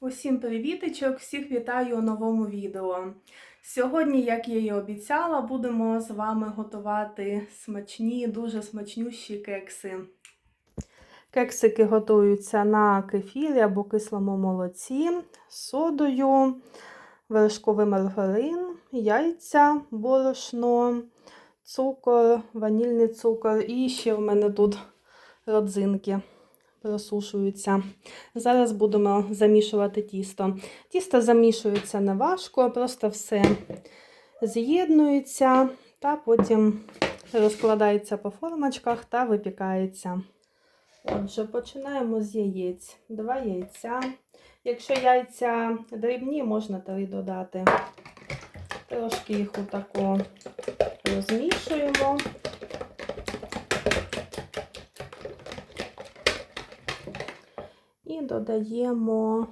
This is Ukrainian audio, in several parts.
Усім привітичок! Всіх вітаю у новому відео. Сьогодні, як я і обіцяла, будемо з вами готувати смачні, дуже смачнющі кекси. Кексики готуються на кефірі або кислому молоці, содою, вершковий маргарин, яйця, борошно, цукор, ванільний цукор і ще в мене тут родзинки просушуються. Зараз будемо замішувати тісто. Тісто замішується не важко, просто все з'єднується та потім розкладається по формочках та випікається. Отже, починаємо з яєць. Два яйця. Якщо яйця дрібні, можна три додати. Трошки їх отако розмішуємо. Додаємо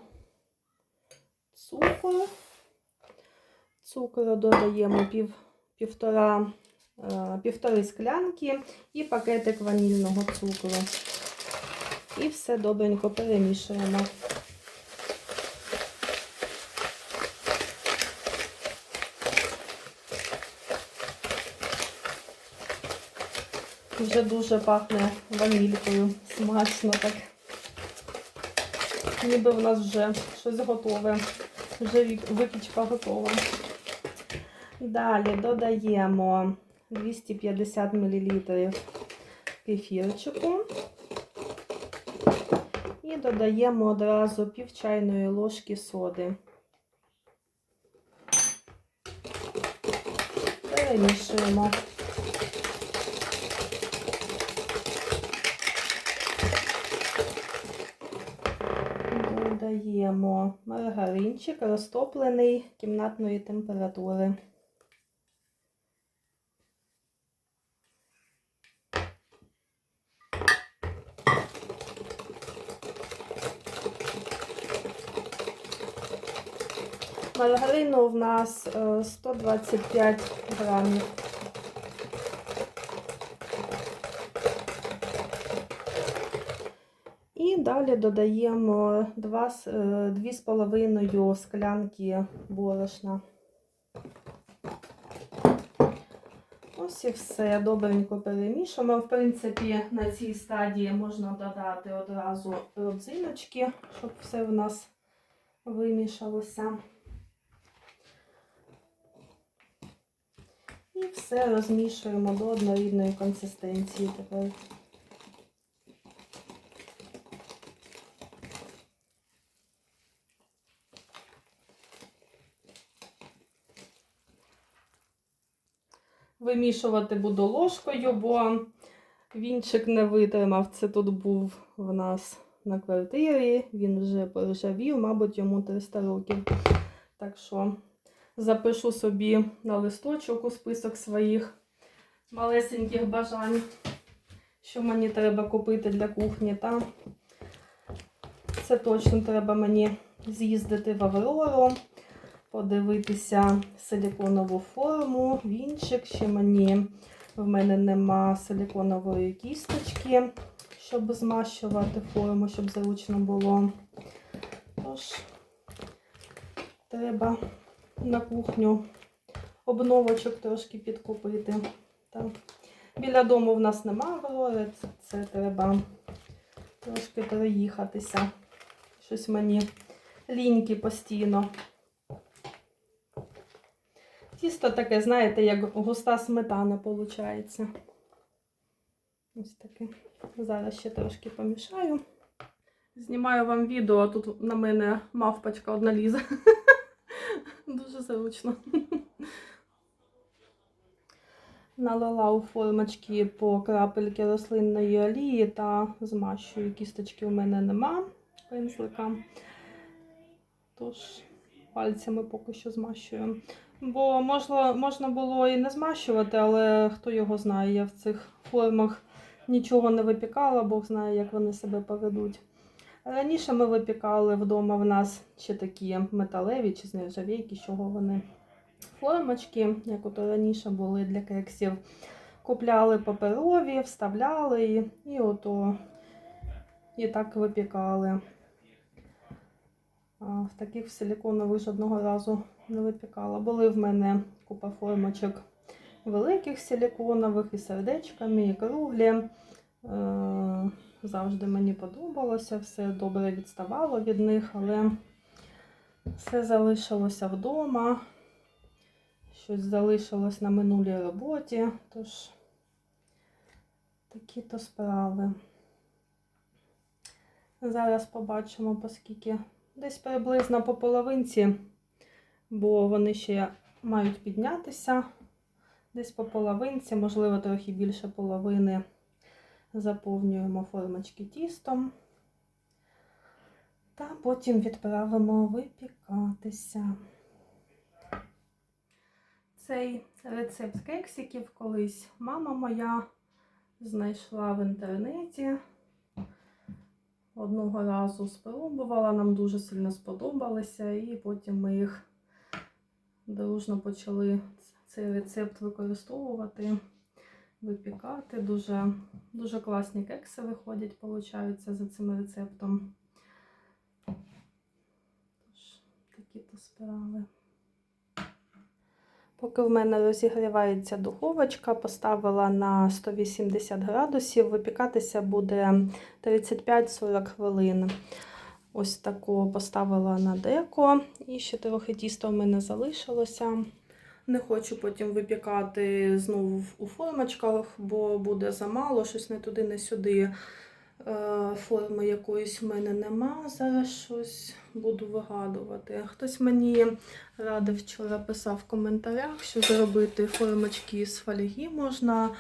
цукор. Цукру додаємо пів, півтора, е, півтори склянки і пакетик ванільного цукру. І все добренько перемішуємо. Вже дуже пахне ванількою, смачно так. Ніби в нас вже щось готове, вже випічка готова. Далі додаємо 250 мл кефірчику і додаємо одразу пів чайної ложки соди. Перемішуємо. Додаємо маргаринчик розтоплений кімнатної температури. Маргарину в нас е, 125 грамів. І далі додаємо 2,5 склянки борошна. Ось і все добренько перемішуємо. В принципі, на цій стадії можна додати одразу родзиночки, щоб все в нас вимішалося. І все розмішуємо до однорідної консистенції тепер. Вимішувати буду ложкою, бо вінчик не витримав. Це тут був в нас на квартирі, він вже поржавів, мабуть, йому 300 років. Так що запишу собі на листочок у список своїх малесеньких бажань, що мені треба купити для кухні. Та це точно треба мені з'їздити в Аврору, подивитися силіконову форму, вінчик. Ще мені в мене нема силіконової кісточки, щоб змащувати форму, щоб зручно було. Тож, треба на кухню обновочок трошки підкупити. Так. Біля дому в нас нема Аврори, це, це треба трошки переїхатися. Щось мені ліньки постійно. Тісто таке, знаєте, як густа сметана виходить. Ось таке. Зараз ще трошки помішаю. Знімаю вам відео, тут на мене мавпочка одна лізе. Дуже зручно. Налила у формочки по крапельки рослинної олії та змащую. Кісточки у мене нема пензлика. Тож пальцями поки що змащую. Бо можна, можна було і не змащувати, але хто його знає, я в цих формах нічого не випікала, Бог знає, як вони себе поведуть. Раніше ми випікали вдома в нас ще такі металеві чи з нержавійки, чого вони формочки, як ото раніше були для кексів. Купляли паперові, вставляли і, і ото і так випікали. А, в таких силіконових жодного разу не випікала. Були в мене купа формочок великих силіконових і сердечками, і круглі. Е, Завжди мені подобалося, все добре відставало від них, але все залишилося вдома. Щось залишилось на минулій роботі. Тож такі то справи. Зараз побачимо, поскільки десь приблизно по половинці, бо вони ще мають піднятися. Десь по половинці, можливо, трохи більше половини заповнюємо формочки тістом. Та потім відправимо випікатися. Цей рецепт кексиків колись мама моя знайшла в інтернеті. Одного разу спробувала, нам дуже сильно сподобалися, і потім ми їх дружно почали цей рецепт використовувати, випікати. Дуже, дуже класні кекси виходять, получаються за цим рецептом. Тож, такі то справи. Поки в мене розігрівається духовочка, поставила на 180 градусів, випікатися буде 35-40 хвилин. Ось таку поставила на деко. І ще трохи тіста в мене залишилося. Не хочу потім випікати знову у формочках, бо буде замало, щось не туди, не сюди. Е, Форми якоїсь в мене нема. Зараз щось буду вигадувати. Хтось мені радив вчора писав в коментарях, що зробити формочки з фольги можна,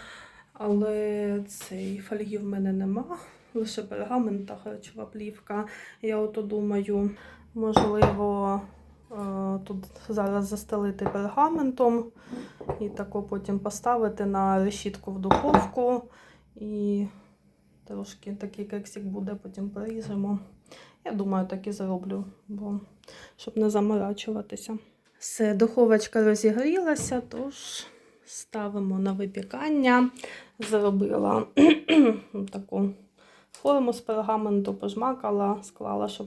але цей фольги в мене нема. Лише пергамент та харчова плівка. Я ото думаю, можливо, е, тут зараз застелити пергаментом і тако потім поставити на решітку в духовку. І трошки такий кексик буде, потім поріжемо. Я думаю, так і зроблю, бо щоб не заморачуватися. Все, духовочка розігрілася, тож ставимо на випікання. Зробила таку форму з пергаменту, пожмакала, склала, щоб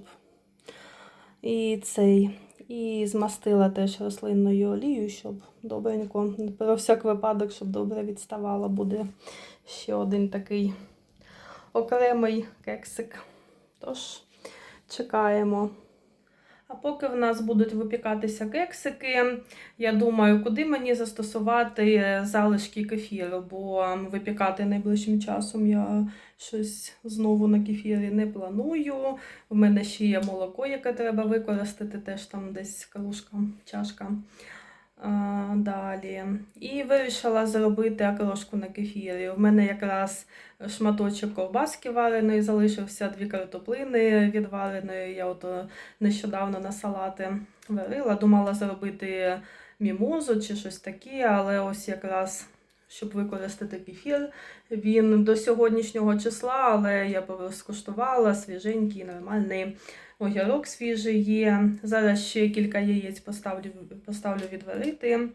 і цей. І змастила теж рослинною олією, щоб добренько, про всяк випадок, щоб добре відставала, буде ще один такий окремий кексик. Тож, чекаємо. А поки в нас будуть випікатися кексики, я думаю, куди мені застосувати залишки кефіру, бо випікати найближчим часом я щось знову на кефірі не планую. У мене ще є молоко, яке треба використати, теж там десь калушка, чашка. Далі. І вирішила зробити окрошку на кефірі. У мене якраз шматочок ковбаски вареної залишився, дві картоплини відвареної. Я от е, нещодавно на салати варила. Думала зробити мімозу чи щось таке, але ось якраз. Щоб використати кефір, він до сьогоднішнього числа, але я скуштувала свіженький, нормальний огірок свіжий є. Зараз ще кілька яєць поставлю, поставлю відварити.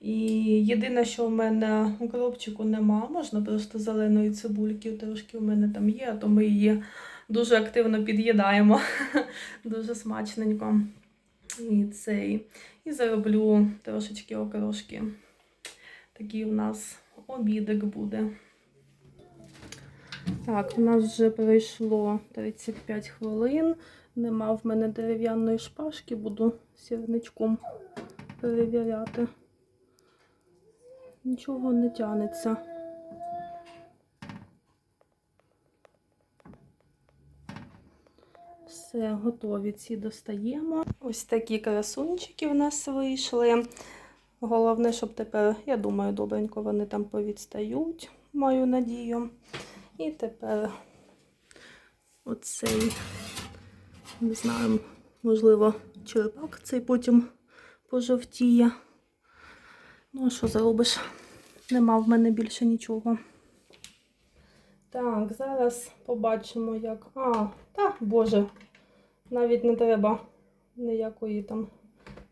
І єдине, що в мене у коробчику нема, можна просто зеленої цибульки, трошки у мене там є, а то ми її дуже активно під'їдаємо. дуже смачненько. І цей. І зароблю трошечки окрошки. Такий у нас обідик буде. Так, у нас вже пройшло 35 хвилин. Нема в мене дерев'яної шпажки, буду сірничком перевіряти. Нічого не тянеться. Все, готові ці достаємо. Ось такі красунчики в нас вийшли. Головне, щоб тепер, я думаю, добренько вони там повідстають, маю надію. І тепер оцей, не знаю, можливо, черпак цей потім пожовтіє. Ну, а що заробиш? Нема в мене більше нічого. Так, зараз побачимо, як. А, та, Боже, навіть не треба ніякої там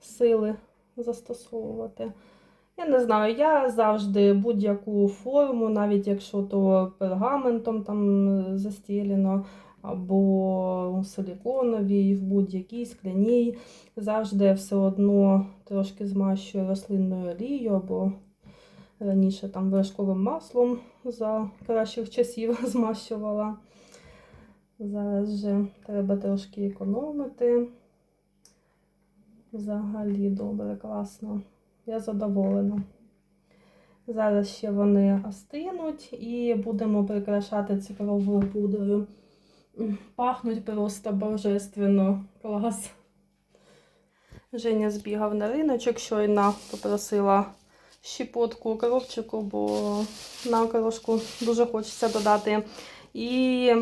сили застосовувати. Я не знаю, я завжди будь-яку форму, навіть якщо то пергаментом там застілено, або силіконовій, в будь-якій скляній. Завжди все одно трошки змащую рослинною олією або раніше там вершковим маслом за кращих часів змащувала. Зараз же треба трошки економити. Взагалі добре, класно. Я задоволена. Зараз ще вони остинуть і будемо прикрашати цукровою пудрою. Пахнуть просто божественно. Клас. Женя збігав на риночок, щойно попросила щепотку коробчику, бо на окрошку дуже хочеться додати. І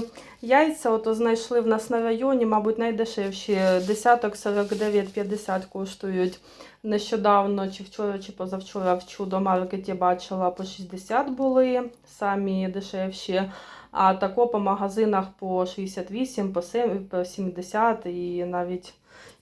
яйця ото знайшли в нас на районі, мабуть, найдешевші. Десяток 49,50 коштують. Нещодавно, чи вчора, чи позавчора в чудо-маркеті бачила по 60 були, самі дешевші. А тако по магазинах по 68, по сем- по 70 і навіть,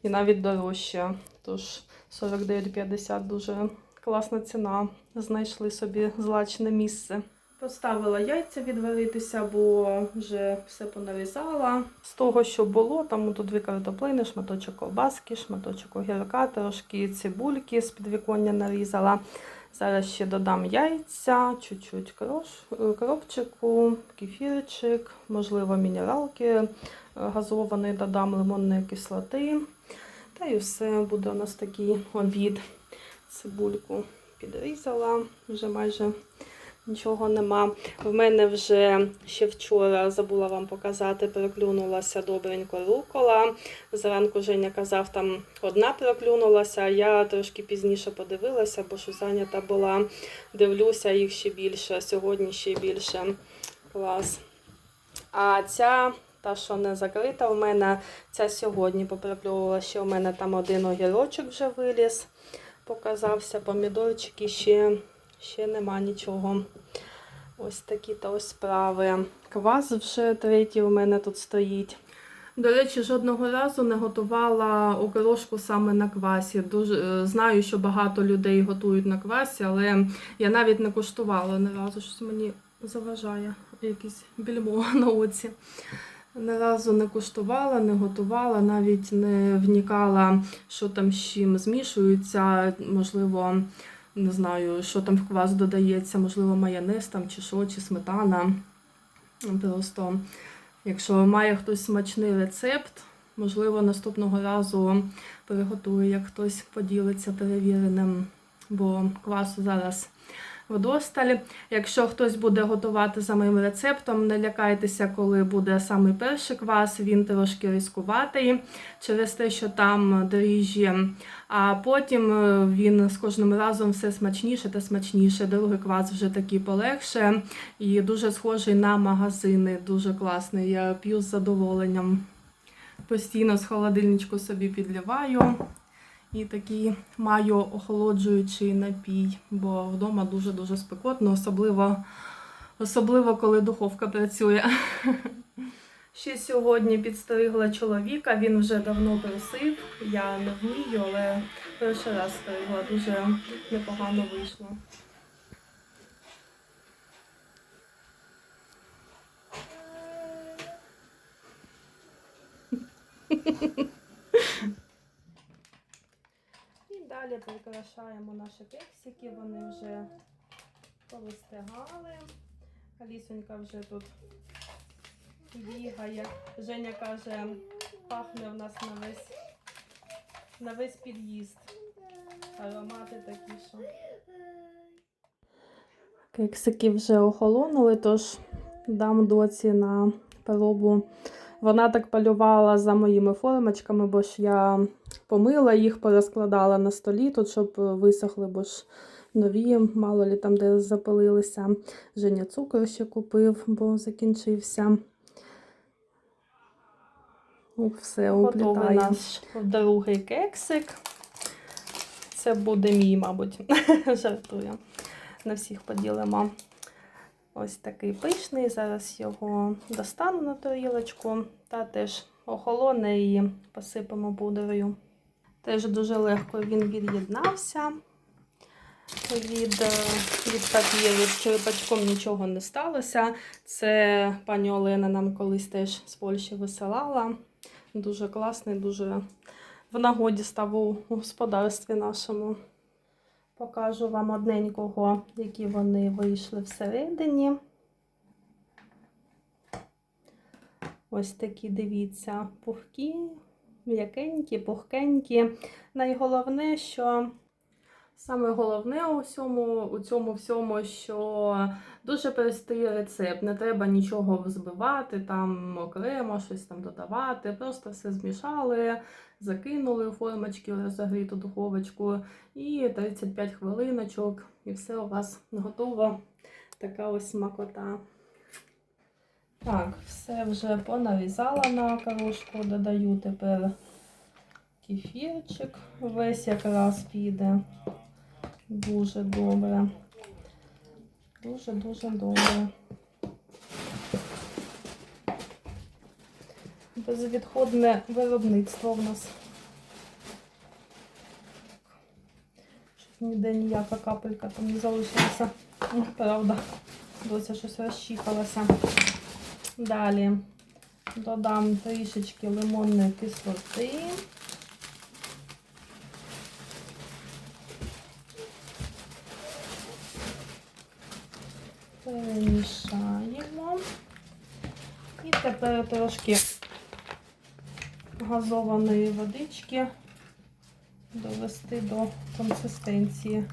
і навіть дорожче. Тож 49,50 дуже класна ціна. Знайшли собі злачне місце. Поставила яйця відваритися, бо вже все понарізала. З того, що було, там тут дві картоплини, шматочок ковбаски, шматочок огірка, трошки цибульки з підвіконня нарізала. Зараз ще додам яйця, чуть-чуть е, кропчику, кефірчик, можливо, мінералки е, газованої додам лимонної кислоти. Та і все буде у нас такий обід. Цибульку підрізала, вже майже нічого нема. В мене вже ще вчора забула вам показати, проклюнулася добренько рукола. Зранку Женя казав, там одна проклюнулася, я трошки пізніше подивилася, бо що зайнята була. Дивлюся, їх ще більше, сьогодні ще більше. Клас. А ця, та, що не закрита, в мене ця сьогодні попроклювала, ще у мене там один огірочок вже виліз, показався, помідорчики ще, ще нема нічого. Ось такі то справи. Квас вже третій у мене тут стоїть. До речі, жодного разу не готувала окрошку саме на квасі. Дуже е, знаю, що багато людей готують на квасі, але я навіть не куштувала ні разу. Щось мені заважає якесь більмо на оці. Ні разу не куштувала, не готувала, навіть не вникала, що там з чим змішується. Можливо, не знаю, що там в квас додається, можливо, майонез там чи що, чи сметана. Просто, якщо має хтось смачний рецепт, можливо, наступного разу приготую, як хтось поділиться перевіреним, бо квасу зараз вдосталь. Якщо хтось буде готувати за моїм рецептом, не лякайтеся, коли буде самий перший квас, він трошки ризикуватий через те, що там дріжджі. А потім е, він з кожним разом все смачніше та смачніше. Другий квас вже такий полегше і дуже схожий на магазини. Дуже класний. Я п'ю з задоволенням. Постійно з холодильничку собі підливаю. І такий маю охолоджуючий напій, бо вдома дуже-дуже спекотно, особливо, особливо коли духовка працює. Ще сьогодні підстригла чоловіка, він вже давно просив. Я не вмію, але перший раз стригла, дуже непогано вийшло. Далі прикрашаємо наші кексики, вони вже повистигали. Алісонька вже тут бігає. Женя каже, пахне в нас на весь, на весь під'їзд. Аромати такі, що. Кексики вже охолонули, тож дам доці на пробу. Вона так полювала за моїми формочками, бо ж я помила їх, порозкладала на столі, тут, щоб висохли, бо ж нові, мало лі там де запалилися. Женя цукор ще купив, бо закінчився. Ну, все, Готовий наш другий кексик. Це буде мій, мабуть. Жартую. На всіх поділимо. Ось такий пишний. Зараз його достану на тарілочку та теж охолоне і посипемо пудрою. Теж дуже легко він від'єднався. від, е, від папіру з черпачком нічого не сталося. Це пані Олена нам колись теж з Польщі висилала. Дуже класний, дуже в нагоді став у господарстві нашому. Покажу вам одненького, які вони вийшли всередині. Ось такі, дивіться, пухкі, м'якенькі, пухкенькі. Найголовне, що саме головне у цьому, у цьому всьому, що дуже простий рецепт. Не треба нічого взбивати, там окремо щось там додавати. Просто все змішали, закинули у формочки у розогріту духовочку і 35 хвилиночок, і все у вас готово. Така ось смакота. Так, все вже понарізала на окрошку, додаю тепер кефірчик. Весь якраз піде. Дуже добре. Дуже-дуже добре. Безвідходне виробництво в нас. Щось ніде ніяка капелька там не залишилася. Правда, доця щось розчихалася. Далі додам трішечки лимонної кислоти. Перемішаємо. І тепер трошки газованої водички довести до консистенції.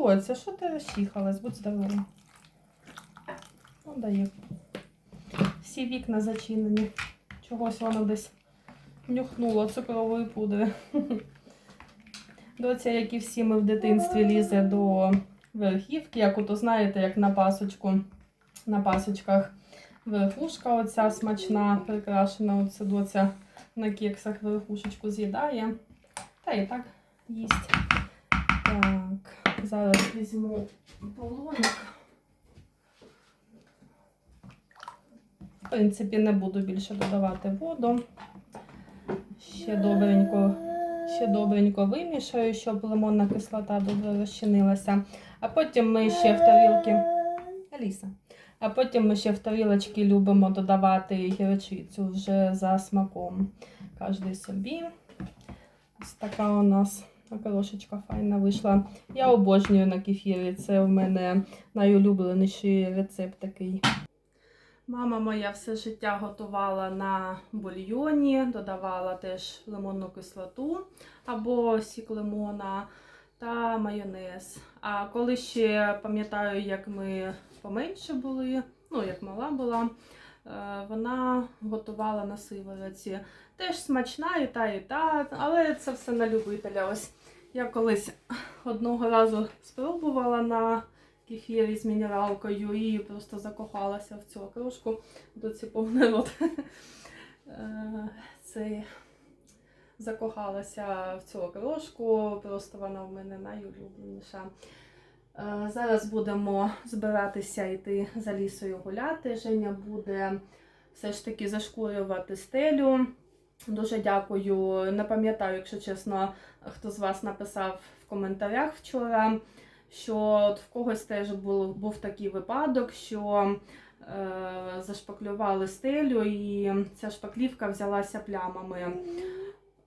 Доця, що ти розчихалась? Будь здорова. Ну, дає. Всі вікна зачинені. Чогось воно десь нюхнуло цукрової пудри. Доця, як і всі ми в дитинстві, лізе до верхівки, як ото знаєте, як на пасочку, на пасочках верхушка оця смачна, прикрашена. Оце доця на кексах верхушечку з'їдає. Та і так їсть. Так, зараз візьму полоник. В принципі, не буду більше додавати воду. Ще добренько, ще добренько вимішаю, щоб лимонна кислота добре розчинилася. А потім ми ще в тарілки. Аліса. А потім ми ще в тарілочки любимо додавати гірчицю вже за смаком. Кожний собі. Ось така у нас окрошечка файна вийшла. Я обожнюю на кефірі. Це в мене найулюбленіший рецепт такий. Мама моя все життя готувала на бульйоні, додавала теж лимонну кислоту або сік лимона та майонез. А коли ще пам'ятаю, як ми поменше були, ну як мала була, е, вона готувала на сивороці. Теж смачна і та, і та, але це все на любителя. Ось я колись одного разу спробувала на кефірі з мінералкою і просто закохалася в цю окрошку. До ці повний рот. Е, Це закохалася в цю окрошку, просто вона в мене найулюбленіша. Е, Зараз будемо збиратися йти за лісою гуляти. Женя буде все ж таки зашкурювати стелю. Дуже дякую. Не пам'ятаю, якщо чесно, хто з вас написав в коментарях вчора, що от в когось теж був, був такий випадок, що е, зашпаклювали стелю і ця шпаклівка взялася плямами.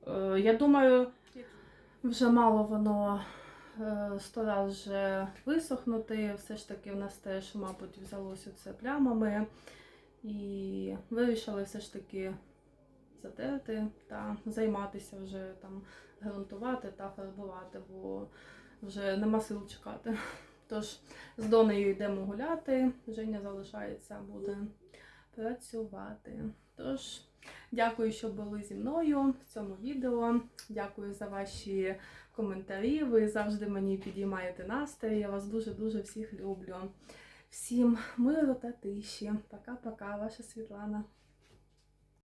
Е, я думаю, вже мало воно е, сто раз вже висохнути. Все ж таки в нас теж, мабуть, взялося це плямами. І вирішили все ж таки затерти та займатися вже там ґрунтувати та фарбувати, бо вже нема сил чекати. Тож з Донею йдемо гуляти, Женя залишається, буде працювати. Тож, дякую, що були зі мною в цьому відео. Дякую за ваші коментарі. Ви завжди мені підіймаєте настрій. Я вас дуже-дуже всіх люблю. Всім миру та тиші. Пока-пока, ваша Світлана.